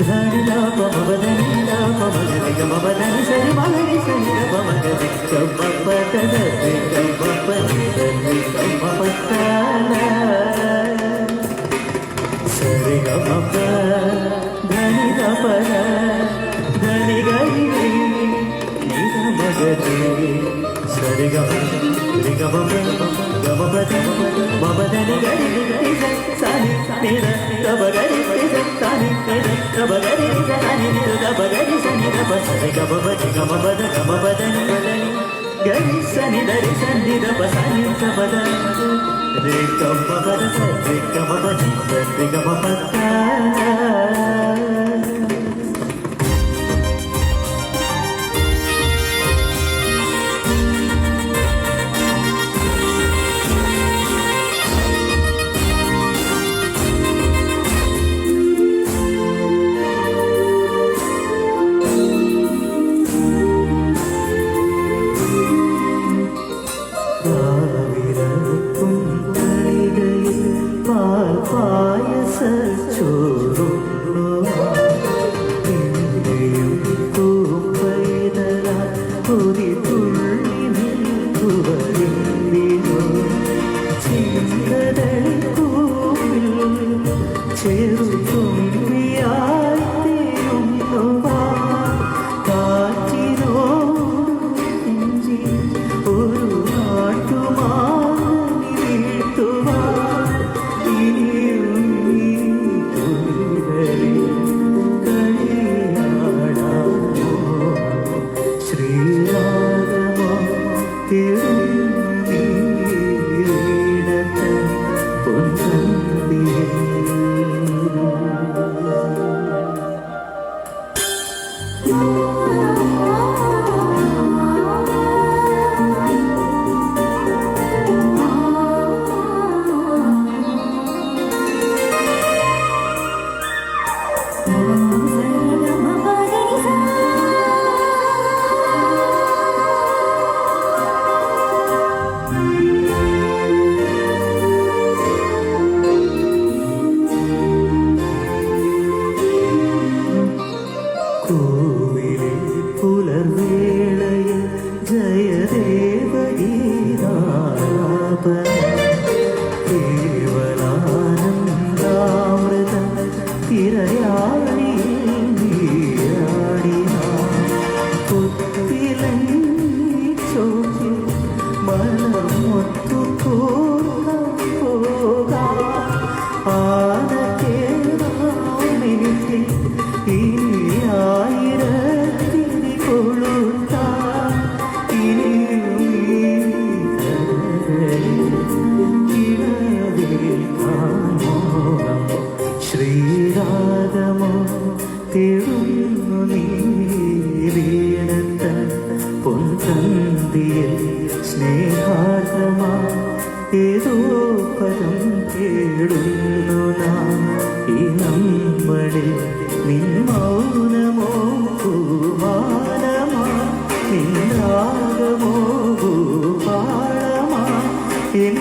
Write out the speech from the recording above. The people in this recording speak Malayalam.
ಸರಿ నిర గబగరి సని గబగరి సని నిర గబగరి సని గబ సరి గబ బజ గమ బద గమ బద ని బదని గరి సని దరి సని దబ సని సబద రే గమ బద సరి గమ బజ సరి గమ బద പൂപ്പൈതല പുതിത്തുള്ളി നിൽക്കുവരും പൊൻതന്തിയിൽ സ്നേഹാർദ്രമാ ഏതോ പദം കേടുന്നു നാം. ഈ നമ്മളിൽ നിൻ മൗനമോ കുമാരമാ നിൻ രാഗമോ ഭൂപാളമാ എൻ